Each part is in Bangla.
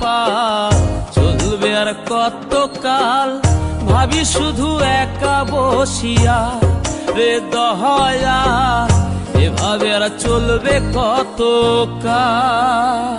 পাল চলবে আর কত কাল ভাবি শুধু একা বসিয়া রে দহয়া। এভাবে আর চলবে কত কাল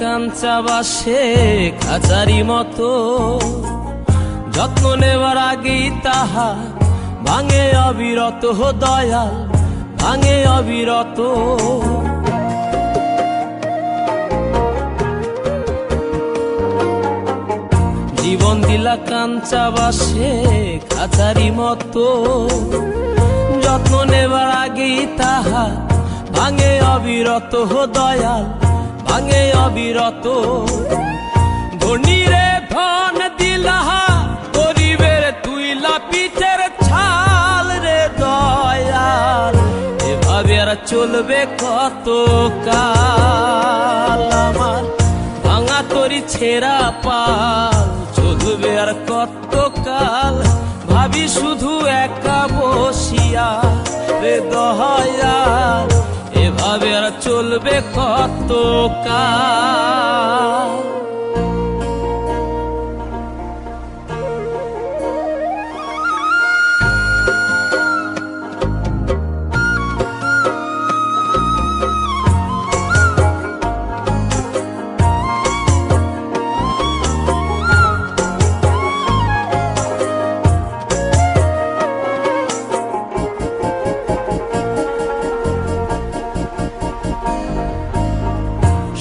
কাঞ্চা বাসে খাঁচারি মতো। যত্ন নেবার আগেই তাহা ভাঙে অবিরত দয়াল, ভাঙে অবিরত। জীবন দিলা কাঞ্চা বাসে খাঁচারি মতো। যত্ন নেবার আগেই তাহা ভাঙে অবিরত দয়াল ভাঙে অবিরত। ধনীরে ধন দিলাহা, গরিবের তুইলা পিঠের ছাল রে দয়াল। এভাবে আর চলবে কত কাল? আমার ভাঙা তরি ছেঁড়া পাল, চলবে আর কত কাল? ভাবি শুধু একা বসিয়া রে আর চলবে কত কাল?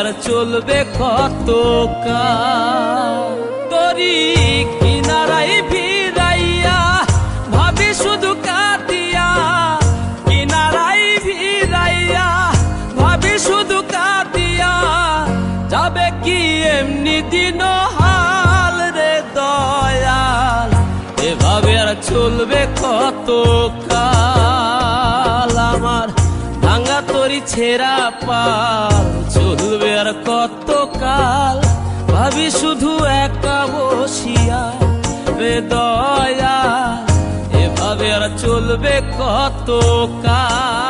আর চলবে কত তরি কিনারাই ভিড়াইয়া, ভাবি শুধু কাটিয়া কিনারাই ভিড়াইয়া, ভাবি শুধু কাটিয়া যাবে কি এমনি দিন হাল রে দয়াল? এভাবে আর চলবে কত কাল? ভাঙ্গা তরি ছেঁড়া পাল। চলবে আর কত কাল ভাবি শুধু একা বসিয়া রে দয়া এভাবে আর চলবে কত কাল